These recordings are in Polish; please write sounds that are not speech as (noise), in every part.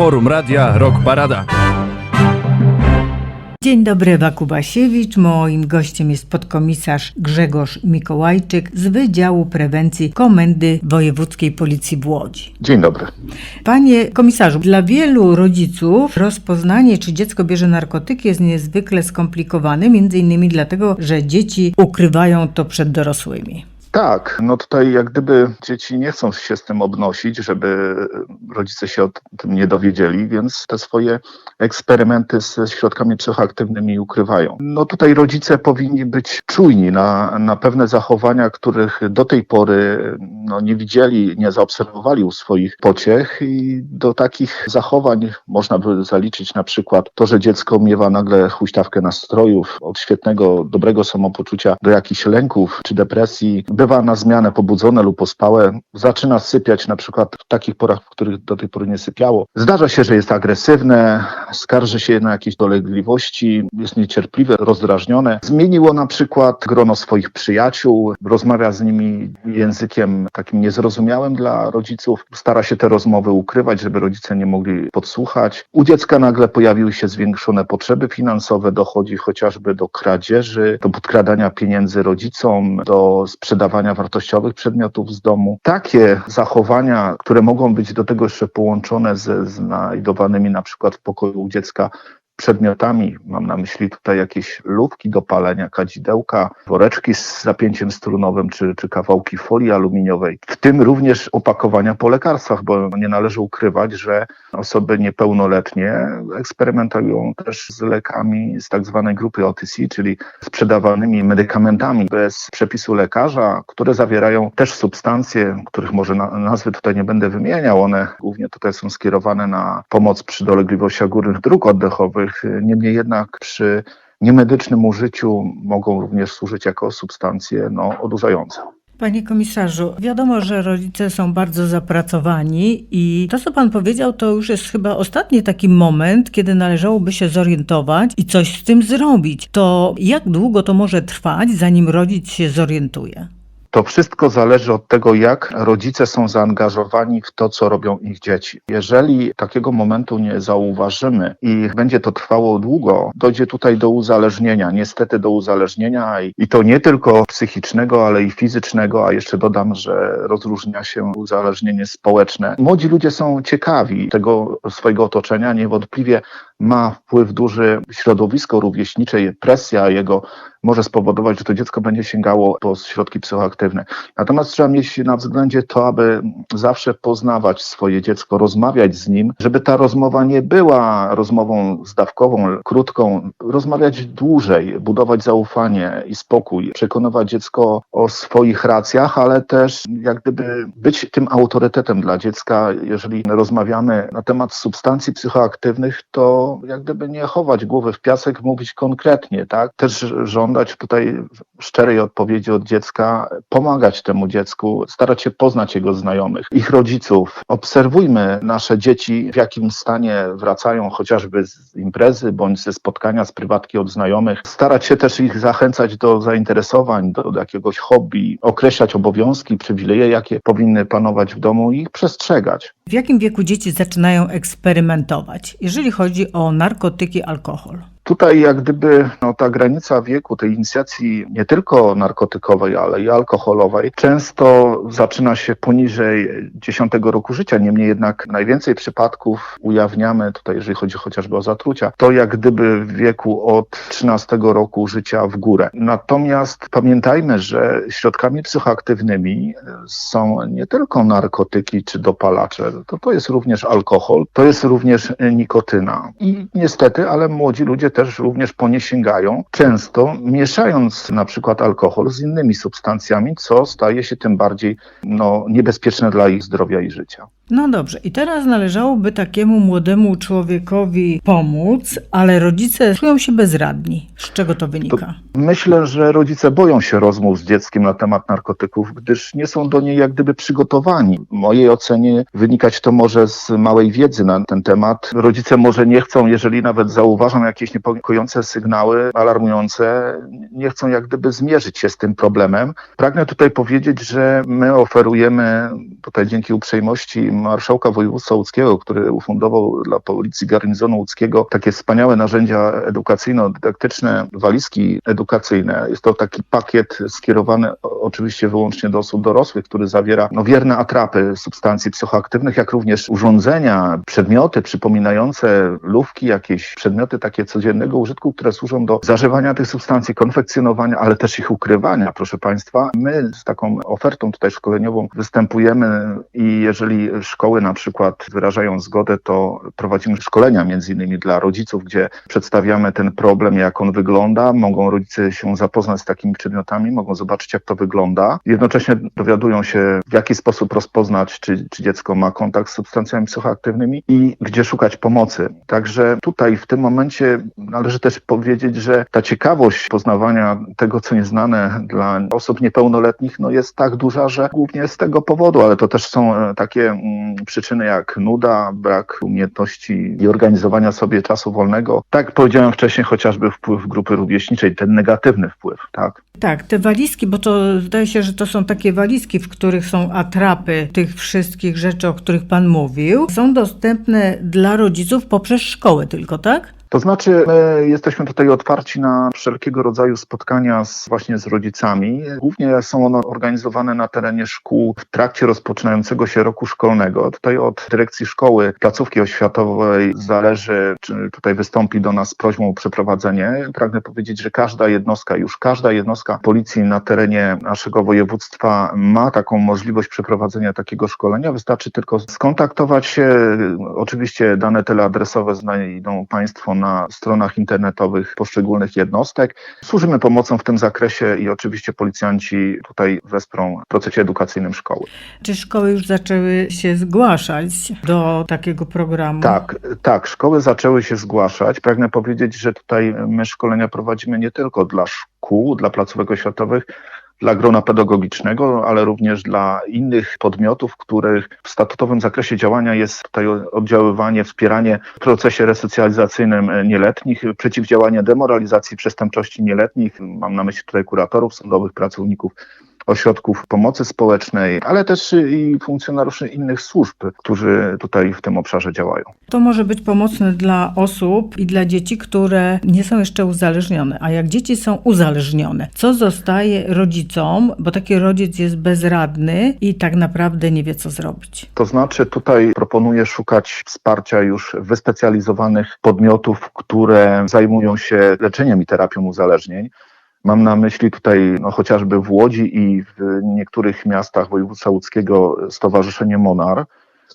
Forum Radia Rock Parada. Dzień dobry, Ewa Kubasiewicz. Moim gościem jest podkomisarz Grzegorz Mikołajczyk z Wydziału Prewencji Komendy Wojewódzkiej Policji w Łodzi. Dzień dobry. Panie komisarzu, dla wielu rodziców rozpoznanie, czy dziecko bierze narkotyki jest niezwykle skomplikowane, między innymi dlatego, że dzieci ukrywają to przed dorosłymi. Tak, no tutaj jak gdyby dzieci nie chcą się z tym obnosić, żeby rodzice się o tym nie dowiedzieli, więc te swoje eksperymenty ze środkami psychoaktywnymi ukrywają. No tutaj rodzice powinni być czujni na, na pewne zachowania, których do tej pory no, nie widzieli, nie zaobserwowali u swoich pociech i do takich zachowań można by zaliczyć na przykład to, że dziecko miewa nagle huśtawkę nastrojów, od świetnego, dobrego samopoczucia do jakichś lęków czy depresji, bywa na zmianę pobudzone lub ospałe, zaczyna sypiać na przykład w takich porach, w których do tej pory nie sypiało. Zdarza się, że jest agresywne, skarży się na jakieś dolegliwości, jest niecierpliwe, rozdrażnione. Zmieniło na przykład grono swoich przyjaciół, rozmawia z nimi językiem takim niezrozumiałym dla rodziców, stara się te rozmowy ukrywać, żeby rodzice nie mogli podsłuchać. U dziecka nagle pojawiły się zwiększone potrzeby finansowe, dochodzi chociażby do kradzieży, do podkradania pieniędzy rodzicom, do sprzedawania wartościowych przedmiotów z domu. Takie zachowania, które mogą być do tego jeszcze połączone ze znajdowanymi na przykład w pokoju dziecka przedmiotami, mam na myśli tutaj jakieś lubki do palenia, kadzidełka, woreczki z zapięciem strunowym czy, czy kawałki folii aluminiowej, tym również opakowania po lekarstwach, bo nie należy ukrywać, że osoby niepełnoletnie eksperymentują też z lekami z tak zwanej grupy OTC, czyli sprzedawanymi medykamentami bez przepisu lekarza, które zawierają też substancje, których może na, nazwy tutaj nie będę wymieniał, one głównie tutaj są skierowane na pomoc przy dolegliwościach górnych dróg oddechowych, niemniej jednak przy niemedycznym użyciu mogą również służyć jako substancje no, odurzające. Panie komisarzu, wiadomo, że rodzice są bardzo zapracowani i to, co pan powiedział, to już jest chyba ostatni taki moment, kiedy należałoby się zorientować i coś z tym zrobić. To jak długo to może trwać, zanim rodzic się zorientuje? To wszystko zależy od tego, jak rodzice są zaangażowani w to, co robią ich dzieci. Jeżeli takiego momentu nie zauważymy i będzie to trwało długo, dojdzie tutaj do uzależnienia, niestety do uzależnienia i, to nie tylko psychicznego, ale i fizycznego, a jeszcze dodam, że rozróżnia się uzależnienie społeczne. Młodzi ludzie są ciekawi tego swojego otoczenia, niewątpliwie ma wpływ duży środowisko rówieśnicze, presja jego może spowodować, że to dziecko będzie sięgało po środki psychoaktywne. Natomiast trzeba mieć na względzie to, aby zawsze poznawać swoje dziecko, rozmawiać z nim, żeby ta rozmowa nie była rozmową zdawkową, krótką, rozmawiać dłużej, budować zaufanie i spokój, przekonywać dziecko o swoich racjach, ale też jak gdyby być tym autorytetem dla dziecka, jeżeli rozmawiamy na temat substancji psychoaktywnych, to jak gdyby nie chować głowy w piasek, mówić konkretnie, tak? Też żądać tutaj szczerej odpowiedzi od dziecka, pomagać temu dziecku, starać się poznać jego znajomych, ich rodziców. Obserwujmy nasze dzieci, w jakim stanie wracają chociażby z imprezy bądź ze spotkania z prywatki od znajomych. Starać się też ich zachęcać do zainteresowań, do, do jakiegoś hobby, określać obowiązki, przywileje, jakie powinny panować w domu i ich przestrzegać. W jakim wieku dzieci zaczynają eksperymentować, jeżeli chodzi o narkotyki, alkohol? Tutaj jak gdyby no, ta granica wieku tej inicjacji nie tylko narkotykowej, ale i alkoholowej często zaczyna się poniżej 10 roku życia. Niemniej jednak najwięcej przypadków ujawniamy tutaj, jeżeli chodzi chociażby o zatrucia, to jak gdyby w wieku od 13 roku życia w górę. Natomiast pamiętajmy, że środkami psychoaktywnymi są nie tylko narkotyki czy dopalacze, to, to jest również alkohol, to jest również nikotyna. I niestety, ale młodzi ludzie też również po nie sięgają, często mieszając na przykład alkohol z innymi substancjami, co staje się tym bardziej no, niebezpieczne dla ich zdrowia i życia. No dobrze, i teraz należałoby takiemu młodemu człowiekowi pomóc, ale rodzice czują się bezradni. Z czego to wynika? Myślę, że rodzice boją się rozmów z dzieckiem na temat narkotyków, gdyż nie są do niej jak gdyby przygotowani. W mojej ocenie wynikać to może z małej wiedzy na ten temat. Rodzice może nie chcą, jeżeli nawet zauważą jakieś niepokojące niepokojące sygnały, alarmujące, nie chcą jak gdyby zmierzyć się z tym problemem. Pragnę tutaj powiedzieć, że my oferujemy tutaj dzięki uprzejmości marszałka województwa łódzkiego, który ufundował dla policji garnizonu łódzkiego takie wspaniałe narzędzia edukacyjno-dydaktyczne, walizki edukacyjne. Jest to taki pakiet skierowany oczywiście wyłącznie do osób dorosłych, który zawiera no, wierne atrapy substancji psychoaktywnych, jak również urządzenia, przedmioty przypominające lówki, jakieś przedmioty takie codziennego użytku, które służą do zażywania tych substancji, konfekcjonowania, ale też ich ukrywania. Proszę Państwa, my z taką ofertą tutaj szkoleniową występujemy i jeżeli szkoły na przykład wyrażają zgodę, to prowadzimy szkolenia między innymi dla rodziców, gdzie przedstawiamy ten problem, jak on wygląda. Mogą rodzice się zapoznać z takimi przedmiotami, mogą zobaczyć, jak to wygląda. Jednocześnie dowiadują się, w jaki sposób rozpoznać, czy, czy dziecko ma kontakt z substancjami psychoaktywnymi i gdzie szukać pomocy. Także tutaj w tym momencie należy też powiedzieć, że ta ciekawość poznawania tego, co nieznane dla osób niepełnoletnich, no jest tak duża, że głównie z tego powodu, ale to też są e, takie mm, przyczyny jak nuda, brak umiejętności i organizowania sobie czasu wolnego. Tak powiedziałem wcześniej, chociażby wpływ grupy rówieśniczej, ten negatywny wpływ, tak. Tak, te walizki, bo to zdaje się, że to są takie walizki, w których są atrapy tych wszystkich rzeczy, o których Pan mówił, są dostępne dla rodziców poprzez szkołę tylko, tak? To znaczy, my jesteśmy tutaj otwarci na wszelkiego rodzaju spotkania z, właśnie z rodzicami. Głównie są one organizowane na terenie szkół w trakcie rozpoczynającego się roku szkolnego. Tutaj od dyrekcji szkoły, placówki oświatowej zależy, czy tutaj wystąpi do nas prośbą o przeprowadzenie. Pragnę powiedzieć, że każda jednostka, już każda jednostka policji na terenie naszego województwa ma taką możliwość przeprowadzenia takiego szkolenia. Wystarczy tylko skontaktować się. Oczywiście dane teleadresowe znajdą Państwo na stronach internetowych poszczególnych jednostek. Służymy pomocą w tym zakresie i oczywiście policjanci tutaj wesprą w procesie edukacyjnym szkoły. Czy szkoły już zaczęły się zgłaszać do takiego programu? Tak, tak, szkoły zaczęły się zgłaszać. Pragnę powiedzieć, że tutaj my szkolenia prowadzimy nie tylko dla szkół, dla placówek oświatowych, dla grona pedagogicznego, ale również dla innych podmiotów, których w statutowym zakresie działania jest tutaj oddziaływanie, wspieranie w procesie resocjalizacyjnym nieletnich, przeciwdziałanie demoralizacji przestępczości nieletnich. Mam na myśli tutaj kuratorów sądowych, pracowników ośrodków pomocy społecznej, ale też i funkcjonariuszy innych służb, którzy tutaj w tym obszarze działają. To może być pomocne dla osób i dla dzieci, które nie są jeszcze uzależnione. A jak dzieci są uzależnione, co zostaje rodzicom, bo taki rodzic jest bezradny i tak naprawdę nie wie, co zrobić? To znaczy tutaj proponuję szukać wsparcia już wyspecjalizowanych podmiotów, które zajmują się leczeniem i terapią uzależnień. Mam na myśli tutaj no, chociażby w Łodzi i w niektórych miastach województwa łódzkiego Stowarzyszenie Monar,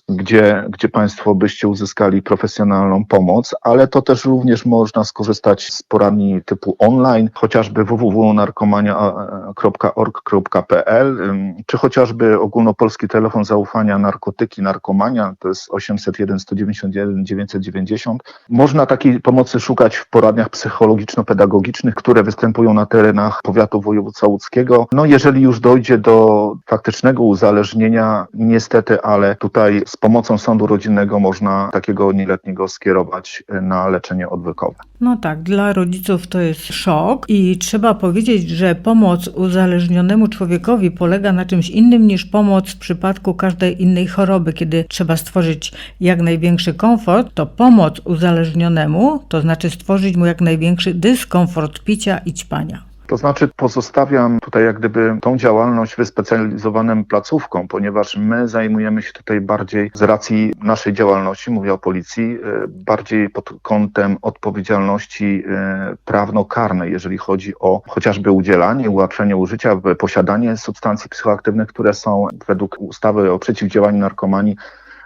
gdzie, gdzie Państwo byście uzyskali profesjonalną pomoc, ale to też również można skorzystać z poradni typu online, chociażby www.narkomania.org.pl, czy chociażby ogólnopolski telefon zaufania narkotyki, narkomania, to jest 801 191 990. Można takiej pomocy szukać w poradniach psychologiczno-pedagogicznych, które występują na terenach powiatu województwa łódzkiego. No jeżeli już dojdzie do faktycznego uzależnienia, niestety, ale tutaj z pomocą sądu rodzinnego można takiego nieletniego skierować na leczenie odwykowe. No tak, dla rodziców to jest szok i trzeba powiedzieć, że pomoc uzależnionemu człowiekowi polega na czymś innym niż pomoc w przypadku każdej innej choroby. Kiedy trzeba stworzyć jak największy komfort, to pomoc uzależnionemu to znaczy stworzyć mu jak największy dyskomfort picia i ćpania. To znaczy pozostawiam tutaj jak gdyby tą działalność wyspecjalizowanym placówkom, ponieważ my zajmujemy się tutaj bardziej z racji naszej działalności, mówię o policji, e, bardziej pod kątem odpowiedzialności e, prawnokarnej, jeżeli chodzi o chociażby udzielanie, ułatwienie użycia, posiadanie substancji psychoaktywnych, które są według ustawy o przeciwdziałaniu narkomanii,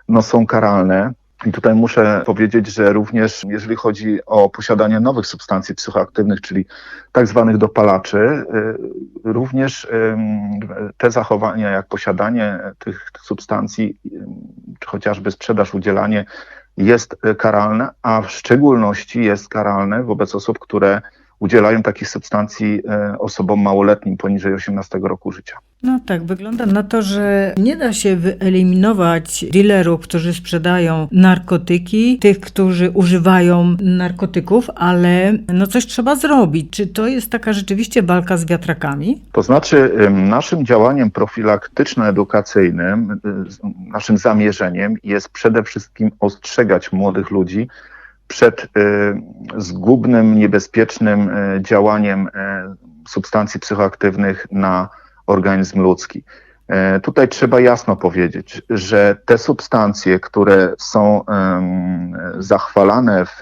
no są karalne. I tutaj muszę powiedzieć, że również jeżeli chodzi o posiadanie nowych substancji psychoaktywnych, czyli tak zwanych dopalaczy, y, również te zachowania jak posiadanie tych substancji, czy chociażby sprzedaż, udzielanie jest karalne, a w szczególności jest karalne wobec osób, które udzielają takich substancji osobom małoletnim poniżej 18 roku życia. No tak, wygląda na to, że nie da się wyeliminować dealerów, którzy sprzedają narkotyki, tych, którzy używają narkotyków, ale no coś trzeba zrobić. Czy to jest taka rzeczywiście walka z wiatrakami? To znaczy, ym, naszym działaniem profilaktyczno-edukacyjnym, y, naszym zamierzeniem jest przede wszystkim ostrzegać młodych ludzi przed y, zgubnym, niebezpiecznym y, działaniem substancji psychoaktywnych na organizm ludzki. E, Tutaj trzeba jasno powiedzieć, że te substancje, które są zachwalane w,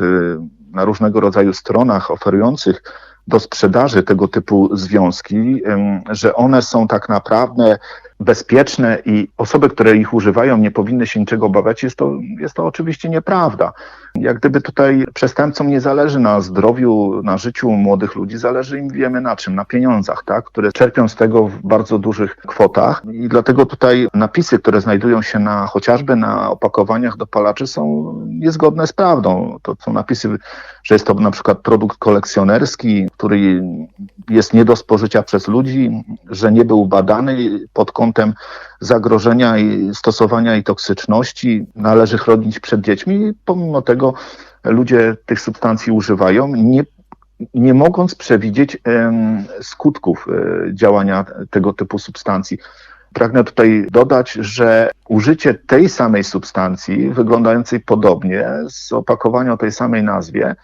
na różnego rodzaju stronach oferujących do sprzedaży tego typu związki, że one są tak naprawdę bezpieczne i osoby, które ich używają, nie powinny się niczego obawiać, jest to, jest to oczywiście nieprawda. Jak gdyby tutaj przestępcom nie zależy na zdrowiu, na życiu młodych ludzi, zależy im wiemy na czym, na pieniądzach, tak, które czerpią z tego w bardzo dużych kwotach i dlatego tutaj napisy, które znajdują się na chociażby na opakowaniach dopalaczy są niezgodne z prawdą. To są napisy, że jest to na przykład produkt kolekcjonerski, który jest nie do spożycia przez ludzi, że nie był badany pod kątem zagrożenia i stosowania i toksyczności, należy chronić przed dziećmi. Pomimo tego ludzie tych substancji używają, nie, nie mogąc przewidzieć skutków e, działania tego typu substancji. Pragnę tutaj dodać, że użycie tej samej substancji, wyglądającej podobnie, z opakowania o tej samej nazwie,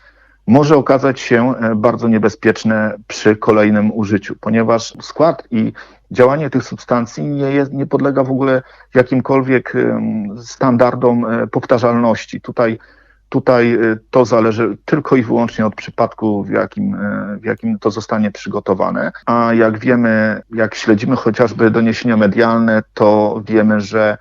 może okazać się e, bardzo niebezpieczne przy kolejnym użyciu, ponieważ skład i działanie tych substancji nie, jest, nie podlega w ogóle jakimkolwiek standardom e, powtarzalności. Tutaj, tutaj e, to zależy tylko i wyłącznie od przypadku, w jakim, e, w jakim to zostanie przygotowane. A jak wiemy, jak śledzimy chociażby doniesienia medialne, to wiemy, że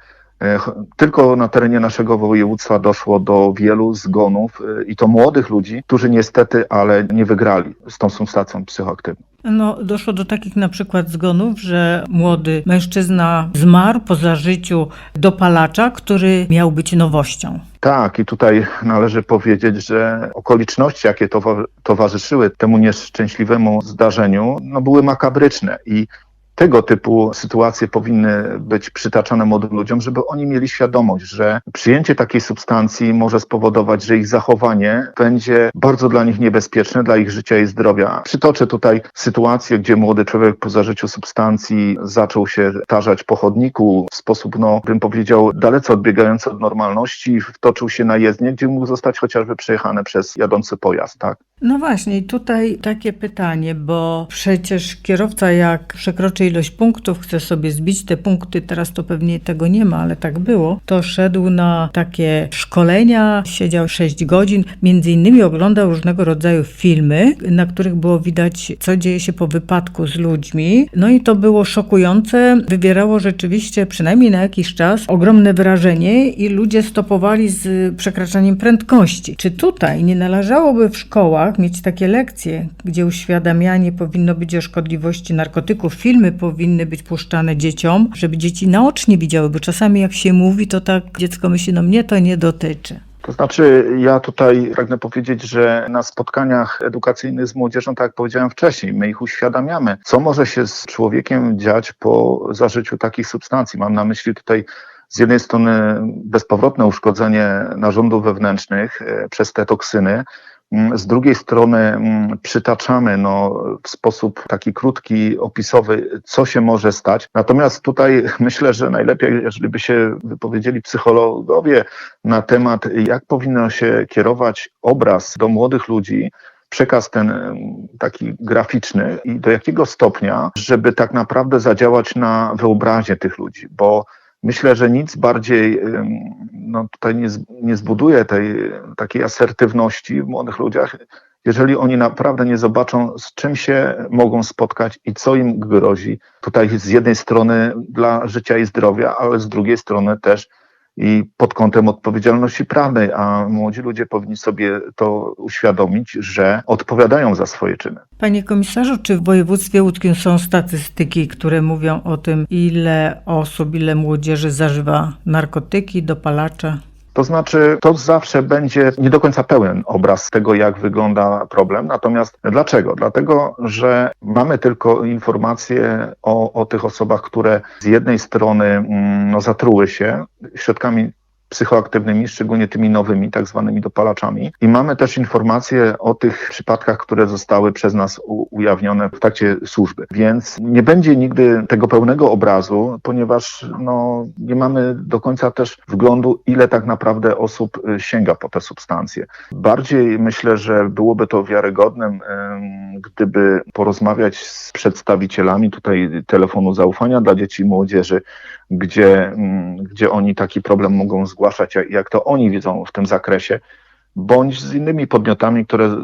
tylko na terenie naszego województwa doszło do wielu zgonów e, i to młodych ludzi, którzy niestety, ale nie wygrali z tą substancją psychoaktywną. No, doszło do takich na przykład zgonów, że młody mężczyzna zmarł po zażyciu dopalacza, który miał być nowością. Tak, i tutaj należy powiedzieć, że okoliczności, jakie towa- towarzyszyły temu nieszczęśliwemu zdarzeniu, no były makabryczne i tego typu sytuacje powinny być przytaczane młodym ludziom, żeby oni mieli świadomość, że przyjęcie takiej substancji może spowodować, że ich zachowanie będzie bardzo dla nich niebezpieczne, dla ich życia i zdrowia. Przytoczę tutaj sytuację, gdzie młody człowiek po zażyciu substancji zaczął się tarzać po chodniku w sposób, no, bym powiedział, dalece odbiegający od normalności, wtoczył się na jezdnię, gdzie mógł zostać chociażby przejechany przez jadący pojazd, tak? No właśnie, tutaj takie pytanie, bo przecież kierowca jak przekroczy ilość punktów, chce sobie zbić te punkty, teraz to pewnie tego nie ma, ale tak było, to szedł na takie szkolenia, siedział 6 godzin, między innymi oglądał różnego rodzaju filmy, na których było widać, co dzieje się po wypadku z ludźmi. No i to było szokujące, wywierało rzeczywiście, przynajmniej na jakiś czas, ogromne wrażenie i ludzie stopowali z przekraczaniem prędkości. Czy tutaj nie należałoby w szkołach mieć takie lekcje, gdzie uświadamianie powinno być o szkodliwości narkotyków, filmy powinny być puszczane dzieciom, żeby dzieci naocznie widziały, bo czasami jak się mówi, to tak dziecko myśli, no mnie to nie dotyczy. To znaczy, ja tutaj pragnę powiedzieć, że na spotkaniach edukacyjnych z młodzieżą, tak jak powiedziałem wcześniej, my ich uświadamiamy, co może się z człowiekiem dziać po zażyciu takich substancji. Mam na myśli tutaj z jednej strony bezpowrotne uszkodzenie narządów wewnętrznych e, przez te toksyny, Z drugiej strony mm, przytaczamy no, w sposób taki krótki, opisowy, co się może stać. Natomiast tutaj (laughs) myślę, że najlepiej, jeżeli by się wypowiedzieli psychologowie na temat, jak powinno się kierować obraz do młodych ludzi, przekaz ten em, taki graficzny i do jakiego stopnia, żeby tak naprawdę zadziałać na wyobraźnię tych ludzi, bo myślę, że nic bardziej no, tutaj nie, nie zbuduje tej takiej asertywności w młodych ludziach, jeżeli oni naprawdę nie zobaczą, z czym się mogą spotkać i co im grozi. Tutaj z jednej strony dla życia i zdrowia, ale z drugiej strony też i pod kątem odpowiedzialności prawnej, a młodzi ludzie powinni sobie to uświadomić, że odpowiadają za swoje czyny. Panie komisarzu, czy w województwie łódzkim są statystyki, które mówią o tym, ile osób, ile młodzieży zażywa narkotyki, dopalacze? To znaczy, to zawsze będzie nie do końca pełen obraz tego, jak wygląda problem. Natomiast dlaczego? Dlatego, że mamy tylko informacje o, o tych osobach, które z jednej strony mm, no, zatruły się środkami psychoaktywnymi, szczególnie tymi nowymi, tak zwanymi dopalaczami. I mamy też informacje o tych przypadkach, które zostały przez nas ujawnione w trakcie służby. Więc nie będzie nigdy tego pełnego obrazu, ponieważ no, nie mamy do końca też wglądu, ile tak naprawdę osób y, sięga po te substancje. Bardziej myślę, że byłoby to wiarygodnym, gdyby porozmawiać z przedstawicielami tutaj telefonu zaufania dla dzieci i młodzieży, gdzie, mm, gdzie oni taki problem mogą zgłaszać, jak, to oni widzą w tym zakresie, bądź z innymi podmiotami, które,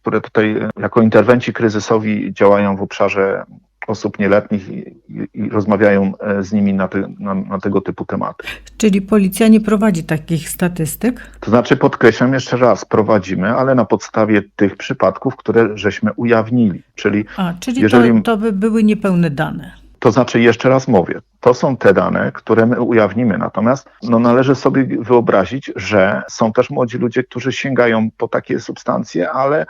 które tutaj e, jako interwenci kryzysowi działają w obszarze osób nieletnich i, i, rozmawiają e, z nimi na, na, na tego typu tematy. Czyli policja nie prowadzi takich statystyk? To znaczy, podkreślam jeszcze raz, prowadzimy, ale na podstawie tych przypadków, które żeśmy ujawnili, czyli A, czyli Jeżeli- to, to by były niepełne dane. To znaczy, jeszcze raz mówię, to są te dane, które my ujawnimy. Natomiast no, należy sobie wyobrazić, że są też młodzi ludzie, którzy sięgają po takie substancje, ale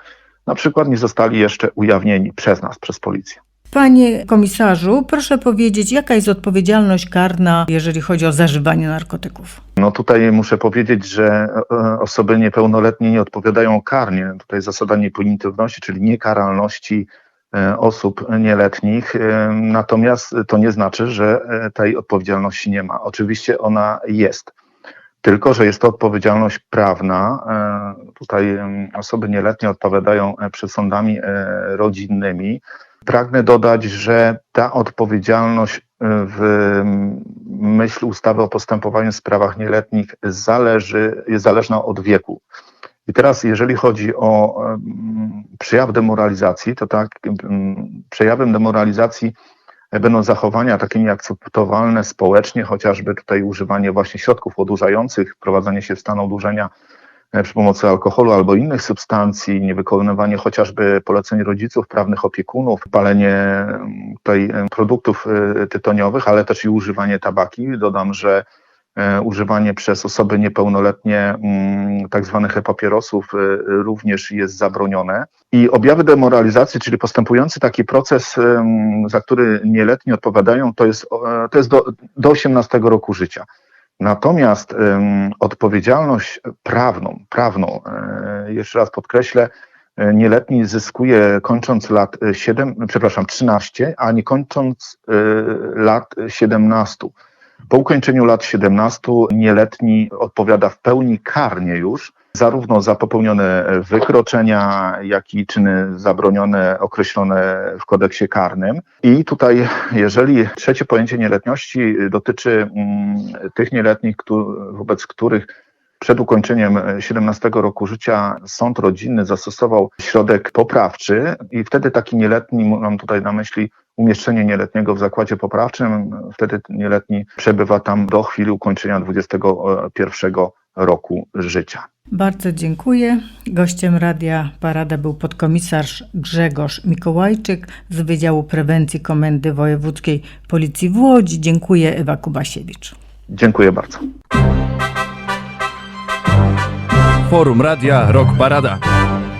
na przykład nie zostali jeszcze ujawnieni przez nas, przez policję. Panie komisarzu, proszę powiedzieć, jaka jest odpowiedzialność karna, jeżeli chodzi o zażywanie narkotyków? No tutaj muszę powiedzieć, że e, osoby niepełnoletnie nie odpowiadają karnie. Tutaj zasada niepunitywności, czyli niekaralności osób nieletnich. E, Natomiast to nie znaczy, że e, tej odpowiedzialności nie ma. Oczywiście ona jest. Tylko, że jest to odpowiedzialność prawna. E, Tutaj osoby nieletnie odpowiadają e, przed sądami e, rodzinnymi. Pragnę dodać, że ta odpowiedzialność e, w myśl ustawy o postępowaniu w sprawach nieletnich zależy, jest zależna od wieku. I teraz, jeżeli chodzi o przejaw demoralizacji, to tak, em, przejawem demoralizacji będą zachowania takie nieakceptowalne społecznie, chociażby tutaj używanie właśnie środków odurzających, wprowadzanie się w stan odurzenia e, przy pomocy alkoholu albo innych substancji, niewykonywanie chociażby poleceń rodziców, prawnych opiekunów, palenie tutaj produktów e, tytoniowych, ale też i używanie tabaki. Dodam, że używanie przez osoby niepełnoletnie mm, tak zwanych papierosów e, również jest zabronione. I objawy demoralizacji, czyli postępujący taki proces, em, za który nieletni odpowiadają, to jest, e, to jest do, do 18 roku życia. Natomiast odpowiedzialność prawną, prawną, e, jeszcze raz podkreślę, e, nieletni zyskuje kończąc lat 7, przepraszam, 13, a nie kończąc e, lat 17. Po ukończeniu lat 17 nieletni odpowiada w pełni karnie już, zarówno za popełnione wykroczenia, jak i czyny zabronione, określone w kodeksie karnym. I tutaj, jeżeli trzecie pojęcie nieletności dotyczy mm, tych nieletnich, któ- wobec których przed ukończeniem 17 roku życia sąd rodzinny zastosował środek poprawczy i wtedy taki nieletni, mam tutaj na myśli umieszczenie nieletniego w zakładzie poprawczym, wtedy nieletni przebywa tam do chwili ukończenia 21 roku życia. Bardzo dziękuję. Gościem Radia Parada był podkomisarz Grzegorz Mikołajczyk z Wydziału Prewencji Komendy Wojewódzkiej Policji w Łodzi. Dziękuję, Ewa Kubasiewicz. Dziękuję bardzo. Forum Radia Rock Parada.